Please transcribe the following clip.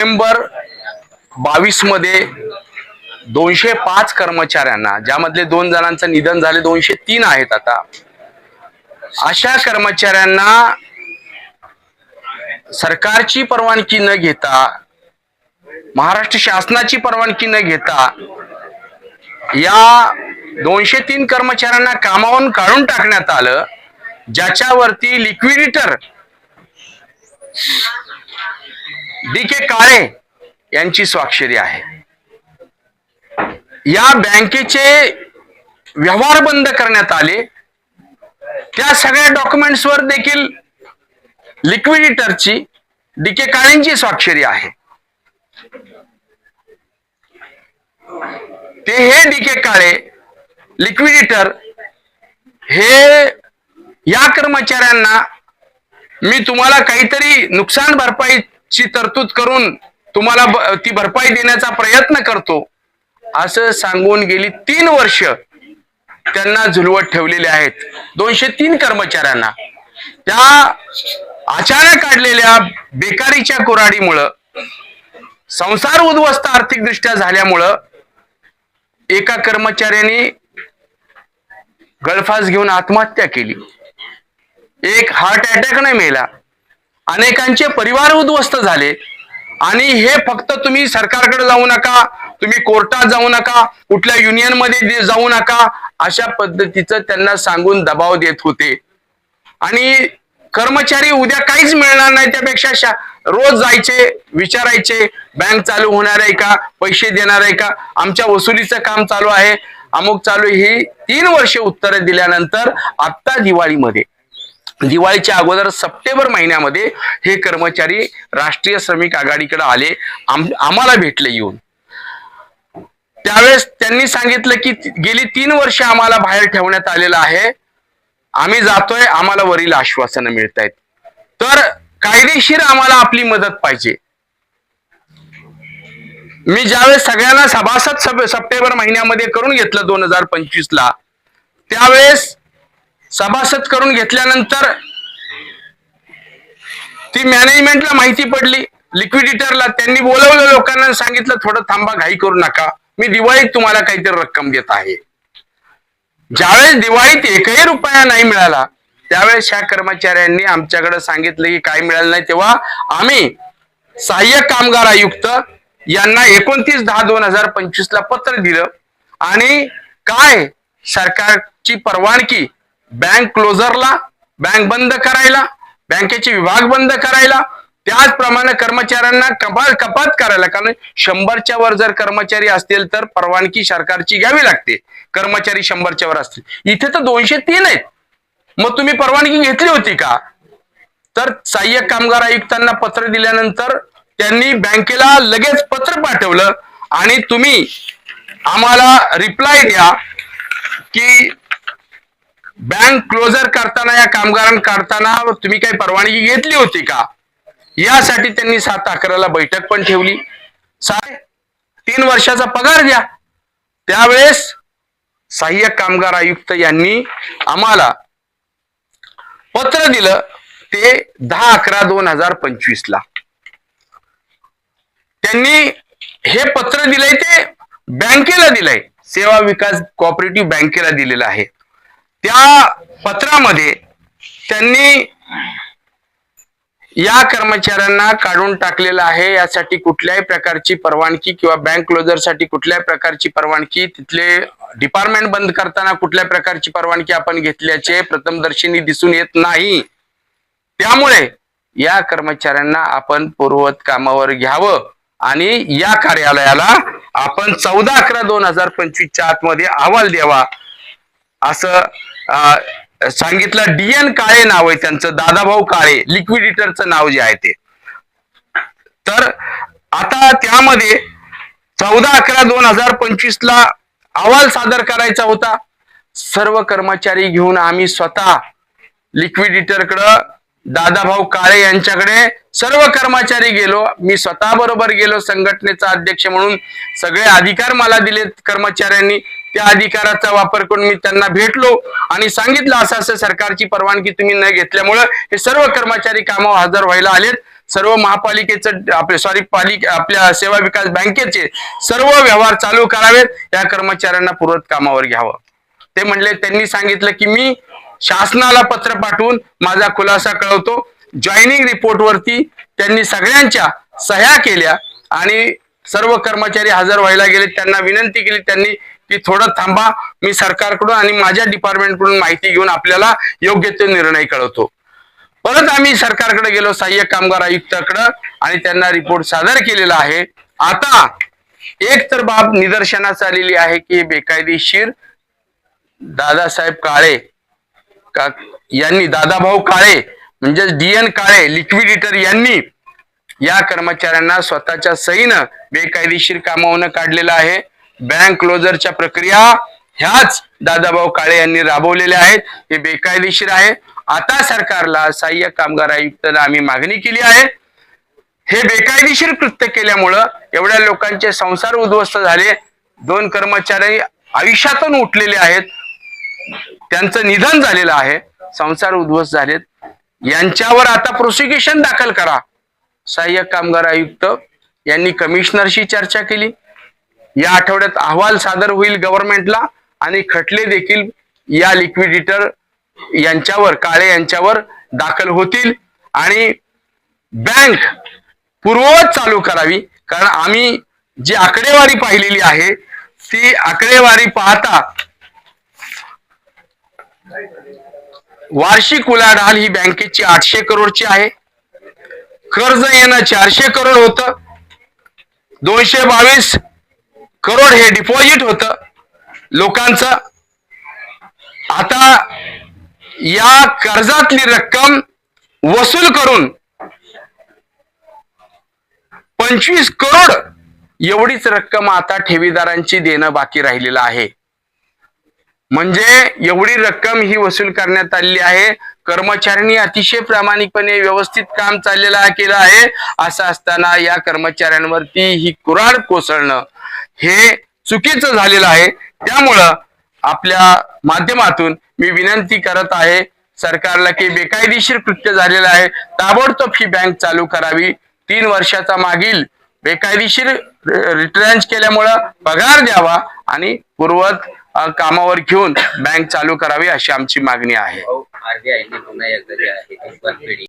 November बावीसमध्ये दोनशे पाच कर्मचाऱ्यांना ज्यामधले दोन जणांचं निधन झाले दोनशे तीन आहेत आता. अशा कर्मचाऱ्यांना सरकारची परवानगी न घेता महाराष्ट्र शासनाची परवानगी न घेता या दोनशे तीन कर्मचाऱ्यांना कामावरून काढून टाकण्यात आलं ज्याच्यावरती लिक्विडिटर डी के काळे यांची स्वाक्षरी आहे. या बँकेचे व्यवहार बंद करण्यात आले. त्या सगळ्या डॉक्युमेंट्सवर देखील लिक्विडिटरची डी के काळेंची स्वाक्षरी आहे. ते हे डी के काळे लिक्विडिटर हे या कर्मचाऱ्यांना मी तुम्हाला काहीतरी नुकसान भरपाई ची तरतूद करून तुम्हाला ती भरपाई देण्याचा प्रयत्न करतो. असं सांगून गेली तीन वर्ष त्यांना झुलवत ठेवलेले आहेत. दोनशे तीन कर्मचाऱ्यांना. त्या अचानक काढलेल्या बेकारीच्या कुराडीमुळं संसार उद्ध्वस्त आर्थिकदृष्ट्या झाल्यामुळं एका कर्मचाऱ्याने गळफास घेऊन आत्महत्या केली. एक हार्ट अटॅकने मेला. अनेकांचे परिवार उद्ध्वस्त झाले. आणि हे फक्त तुम्ही सरकारकडे जाऊ नका तुम्ही कोर्टात जाऊ नका कुठल्या युनियनमध्ये जाऊ नका अशा पद्धतीचं त्यांना सांगून दबाव देत होते. आणि कर्मचारी उद्या काहीच मिळणार नाही त्यापेक्षा रोज जायचे विचारायचे बँक चालू होणार आहे का पैसे देणार आहे का आमच्या वसुलीचं काम चालू आहे. अमुक चालू आहे. ही तीन वर्ष उत्तरे दिल्यानंतर आत्ता दिवाळीमध्ये. दिवाळीच्या अगोदर सप्टेंबर महिन्यामध्ये हे कर्मचारी राष्ट्रीय श्रमिक आघाडीकडे आले. आम्हाला भेटले येऊन. त्यावेळेस त्यांनी सांगितलं की गेली तीन वर्ष आम्हाला बाहेर ठेवण्यात आलेलं आहे. आम्ही जातोय आम्हाला वरील आश्वासनं मिळत आहेत तर कायदेशीर आम्हाला आपली मदत पाहिजे. मी ज्यावेळेस सगळ्यांना सभासद सप्टेंबर महिन्यामध्ये करून घेतलं दोन हजार पंचवीस ला त्यावेळेस सभासद करून घेतल्यानंतर ती मॅनेजमेंटला माहिती पडली. लिक्विडिटरला त्यांनी बोलवलं लोकांना सांगितलं थोडं थांबा घाई करू नका. मी दिवाळीत तुम्हाला काहीतरी रक्कम देत आहे. ज्यावेळेस दिवाळीत एकही रुपया नाही मिळाला त्यावेळेस ह्या कर्मचाऱ्यांनी आमच्याकडे सांगितलं की काय मिळालं नाही. तेव्हा आम्ही सहाय्यक कामगार आयुक्त यांना एकोणतीस दहा दोन हजार पंचवीस ला पत्र दिलं. आणि काय? सरकारची परवानगी बँक क्लोजरला बँक बंद करायला बँकेचे विभाग बंद करायला त्याचप्रमाणे कर्मचाऱ्यांना कपात कपात करायला. कारण शंभरच्या वर जर कर्मचारी असतील तर परवानगी सरकारची घ्यावी लागते. कर्मचारी शंभरच्या वर असतील. इथे तर दोनशे तीन आहेत. मग तुम्ही परवानगी घेतली होती का? तर सहाय्यक कामगार आयुक्तांना पत्र दिल्यानंतर त्यांनी बँकेला लगेच पत्र पाठवलं आणि तुम्ही आम्हाला रिप्लाय द्या की बँक क्लोजर करताना या कामगारांना करताना तुम्ही काही परवानगी घेतली होती का? यासाठी त्यांनी सात अकराला बैठक पण ठेवली. साय तीन वर्षाचा पगार द्या. त्यावेळेस सहाय्यक कामगार आयुक्त यांनी आम्हाला पत्र दिलं ते दहा अकरा दोन हजार पंचवीस ला त्यांनी हे पत्र दिलंय ते बँकेला दिलंय. सेवा विकास कॉपरेटिव्ह बँकेला दिलेलं आहे. त्या पत्रामध्ये त्यांनी या कर्मचाऱ्यांना काढून टाकलेलं आहे. यासाठी कुठल्याही प्रकारची परवानगी किंवा बँक क्लोजरसाठी कुठल्याही प्रकारची परवानगी तिथले डिपार्टमेंट बंद करताना कुठल्या प्रकारची परवानगी आपण घेतल्याचे प्रथमदर्शनी दिसून येत नाही. त्यामुळे या कर्मचाऱ्यांना आपण पूर्ववत कामावर घ्यावं आणि या कार्यालयाला आपण चौदा अकरा दोन हजार पंचवीसच्या आतमध्ये अहवाल द्यावा. असं सांगितलं डीएन काळे नाव आहे त्यांचं दादाभाऊ काळे लिक्विडिटरचं नाव जे आहे ते. तर आता त्यामध्ये चौदा अकरा दोन हजार पंचवीस ला अहवाल सादर करायचा होता. सर्व कर्मचारी घेऊन आम्ही स्वतः लिक्विडिटरकडं दादाभाऊ काळे यांच्याकडे सर्व कर्मचारी गेलो. मी स्वतः बरोबर गेलो संघटनेचा अध्यक्ष म्हणून सगळे अधिकार मला दिलेत कर्मचाऱ्यांनी. त्या अधिकाराचा वापर करून मी त्यांना भेटलो आणि सांगितलं असं असं सरकारची परवानगी तुम्ही न घेतल्यामुळं हे सर्व कर्मचारी कामावर हजर व्हायला आलेत. सर्व महापालिकेचं आपले सॉरी पालिके आपल्या सेवा विकास बँकेचे सर्व व्यवहार चालू करावेत. या कर्मचाऱ्यांना पूर्वत कामावर घ्यावं. ते म्हणले त्यांनी सांगितलं की मी शासनाला पत्र पाठवून माझा खुलासा कळवतो. जॉईनिंग रिपोर्टवरती त्यांनी सगळ्यांच्या सह्या केल्या आणि सर्व कर्मचारी हजर व्हायला गेले. त्यांना विनंती केली त्यांनी की थोडं थांबा. मी सरकारकडून आणि माझ्या डिपार्टमेंटकडून माहिती घेऊन आपल्याला योग्य ते निर्णय कळवतो. परत आम्ही सरकारकडे गेलो सहाय्यक कामगार आयुक्ताकडं आणि त्यांना रिपोर्ट सादर केलेला आहे. आता एक तर बाब निदर्शनास आलेली आहे की बेकायदेशीर दादासाहेब काळे का यांनी दादाभाऊ काळे म्हणजे डी एन काळे लिक्विडिटर यांनी या कर्मचाऱ्यांना स्वतःच्या सहीनं बेकायदेशीर कामावून काढलेलं आहे. बँक क्लोजरच्या प्रक्रिया ह्याच दादाभाऊ काळे यांनी राबवलेल्या आहेत. हे बेकायदेशीर आहे. आता सरकारला सहाय्य कामगार आयुक्तांना आम्ही मागणी केली आहे. हे बेकायदेशीर कृत्य केल्यामुळं एवढ्या लोकांचे संसार उद्ध्वस्त झाले. दोन कर्मचारी आयुष्यातून उठलेले आहेत. त्यांचं निधन झालेलं आहे. संसार उद्ध्वस्त झालेत. यांच्यावर आता प्रोसिक्युशन दाखल करा. सहाय्यक कामगार आयुक्त यांनी कमिशनरशी चर्चा केली. या आठवड्यात अहवाल सादर होईल गव्हर्नमेंटला आणि खटले देखील या लिक्विडिटर यांच्यावर काळे यांच्यावर दाखल होतील. आणि बँक पूर्ववत चालू करावी. कारण आम्ही जी आकडेवारी पाहिलेली आहे ती आकडेवारी पाहता वार्षिक उलाढाल ही बँकेची आठशे करोडची आहे. कर्ज येणं चारशे करोड होत. दोनशे बावीस करोड हे डिपॉझिट होत. लोकांचं आता या कर्जातली रक्कम वसूल करून पंचवीस करोड एवढीच रक्कम आता ठेवीदारांची देणं बाकी राहिलेलं आहे. म्हणजे एवढी रक्कम ही वसूल करण्यात आलेली आहे. कर्मचाऱ्यांनी अतिशय प्रामाणिकपणे व्यवस्थित काम चाललेलं केलं आहे. असं असताना या कर्मचाऱ्यांवरती ही कुऱ्हाड कोसळणं हे चुकीचं झालेलं आहे. त्यामुळं आपल्या माध्यमातून मी विनंती करत आहे सरकारला की बेकायदेशीर कृत्य झालेलं आहे. ताबडतोब ही बँक चालू करावी. तीन वर्षाचा मागील बेकायदेशीर रिटर्न्स केल्यामुळं पगार द्यावा आणि पूर्वत कामावर घेऊन बँक चालू करावी अशी आमची मागणी आहे. हो. आरबीआयने पुन्हा एकदा आहे